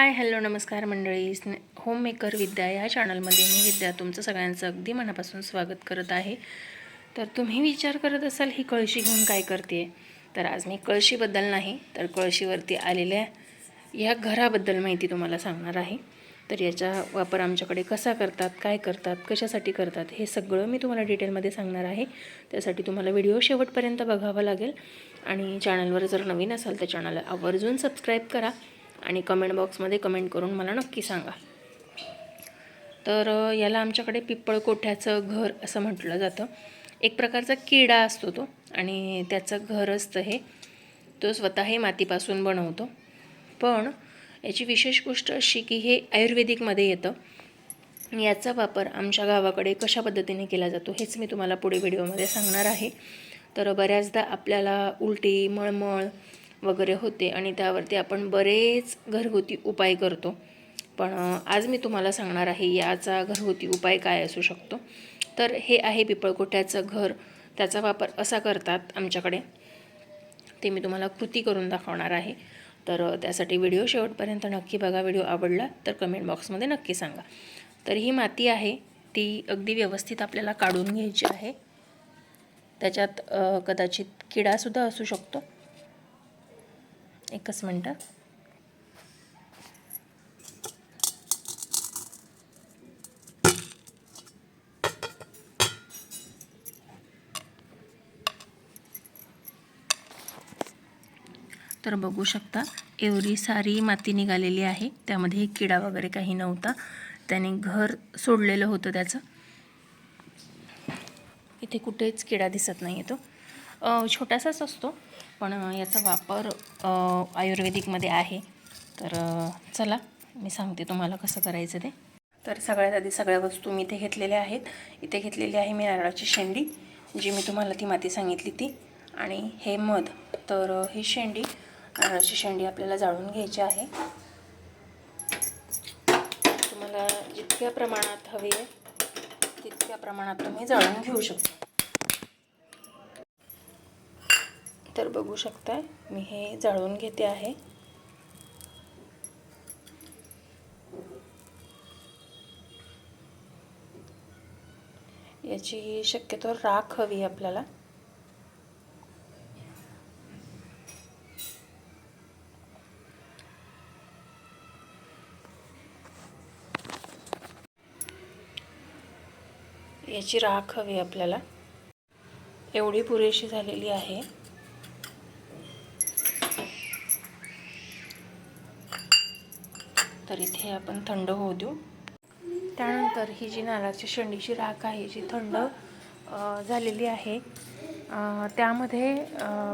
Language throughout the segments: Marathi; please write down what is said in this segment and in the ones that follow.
हाय हॅलो नमस्कार मंडळी. स्ने होम मेकर विद्या या चॅनलमध्ये मी विद्या तुमचं सगळ्यांचं अगदी मनापासून स्वागत करत आहे. तर तुम्ही विचार करत असाल ही कळशी घेऊन काय करते तर आज मी कळशीबद्दल नाही तर कळशीवरती आलेल्या या घराबद्दल माहिती तुम्हाला सांगणार आहे. तर याचा वापर आमच्याकडे कसा करतात काय करतात कशासाठी करतात हे सगळं मी तुम्हाला डिटेलमध्ये सांगणार आहे. त्यासाठी तुम्हाला व्हिडिओ शेवटपर्यंत बघावा लागेल. आणि चॅनलवर जर नवीन असाल तर चॅनलला आवर्जून सबस्क्राईब करा. आणि कमेंट बॉक्समध्ये कमेंट करून मला नक्की सांगा. तर याला आमच्याकडे पिप्पळकोठ्याचं घर असं म्हटलं जातं. एक प्रकारचा किडा असतो तो आणि त्याचं घर असतं हे. तो स्वतःही मातीपासून बनवतो. पण याची विशेष गोष्ट अशी की हे आयुर्वेदिकमध्ये येतं. याचा वापर आमच्या गावाकडे कशा पद्धतीने केला जातो हेच मी तुम्हाला पुढे व्हिडिओमध्ये सांगणार आहे. तर बऱ्याचदा आपल्याला उलटी मळमळ वगैरे होते आणि त्यावरती आपण बरेच घरगुती उपाय करतो. पण आज मी तुम्हाला सांगणार आहे याचा घरगुती उपाय काय असू शकतो. तर हे आहे पिपळकोट्याचं घर. त्याचा वापर असा करतात आमच्याकडे. ते मी तुम्हाला कृती करून दाखवणार आहे. तर त्यासाठी व्हिडिओ शेवटपर्यंत नक्की बघा. व्हिडिओ आवडला तर कमेंट बॉक्समध्ये नक्की सांगा. तर ही माती आहे. ती अगदी व्यवस्थित आपल्याला काढून घ्यायची आहे. त्याच्यात कदाचित किडासुद्धा असू शकतो. एकच मिनटं. तर बघू शकता एवढी सारी माती निघालेली आहे. त्यामध्ये किडा वगैरे काही नव्हता. त्याने घर सोडलेलं होतं त्याचं. इथे कुठेच किडा दिसत नाही तो. छोटासाच असतो. पण याचा वापर आयुर्वेदिकमध्ये आहे. तर चला मी सांगते तुम्हाला कसं करायचं ते. तर सगळ्यात आधी सगळ्या वस्तू मी इथे घेतलेल्या आहेत. इथे घेतलेली आहे मी नारळाची शेंडी जी मी तुम्हाला ती माती सांगितली ती. आणि हे मध. तर ही शेंडी नारळाची शेंडी आपल्याला जाळून घ्यायची आहे. तुम्हाला जितक्या प्रमाणात हवी आहे तितक्या प्रमाणात तुम्ही जाळून घेऊ शकता. तर बघू शकता मी हे जाळून घेते आहे. याची शक्यतो राख हवी आपल्याला. याची राख हवी आपल्याला. एवढी पुरेशी झालेली आहे. तर इथे आपण थंड होऊ देऊ. त्यानंतर ही जी नारळाची शेंडीची राख आहे जी थंड झालेली आहे त्यामध्ये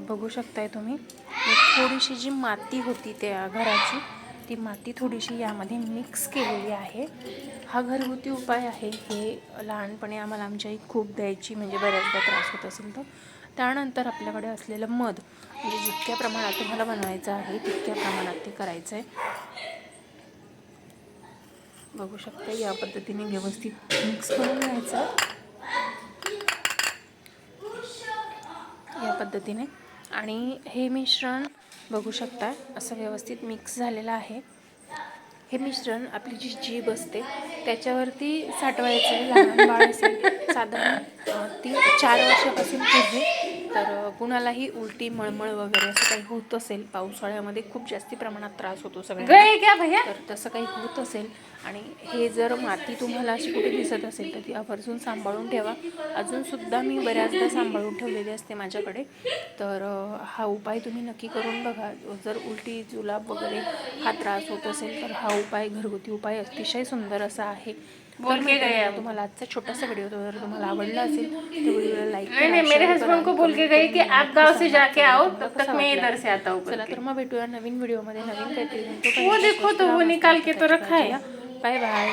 बघू शकताय तुम्ही थोडीशी जी माती होती त्या घराची ती माती थोडीशी यामध्ये मिक्स केलेली आहे. हा घरगुती उपाय आहे हे लहानपणी आम्हाला आमच्याही आई खूप द्यायची म्हणजे बऱ्याचदा त्रास होत असेल तर. त्यानंतर आपल्याकडे असलेलं मध म्हणजे जितक्या प्रमाणात तुम्हाला बनवायचं आहे तितक्या प्रमाणात ते करायचं आहे बघू शकता या पद्धतीने व्यवस्थित मिक्स करून घ्यायचं. या पद्धतीने. आणि हे मिश्रण बघू शकता असं व्यवस्थित मिक्स झालेलं आहे. हे मिश्रण आपली जी जीभ असते त्याच्यावरती साठवायचं आहे. लहान बाळ असेल साधारण ती चार वर्षापासून पुढे तर कुणालाही उलटी मळमळ वगैरे असं काही होत असेल पावसाळ्यामध्ये खूप जास्ती प्रमाणात त्रास होतो भैया. तर तसं काही होत असेल आणि हे जर माती तुम्हाला अशी कुठे दिसत असेल तर ती आवर्जून सांभाळून ठेवा. अजूनसुद्धा मी बऱ्याचदा सांभाळून ठेवलेली असते माझ्याकडे. तर हा उपाय तुम्ही नक्की करून बघा. जर उलटी जुलाब वगैरे हा त्रास होत असेल तर हा उपाय घरगुती उपाय अतिशय सुंदर असा आहे. बोल के। तुम्हाला आजचा छोटासा व्हिडिओ जर तुम्हाला आवडला असेल तर व्हिडिओला लाईक नहीं नहीं मेरे हस्बैंड को बोल के गई कि आप गांव से जाके आओ तब तक मैं इधर से आता हूँ चला तर मग भेटूया नवीन व्हिडिओमध्ये नवीन काहीतरी. वो देखो तो वो निकाल के तो रखा है. Bye bye.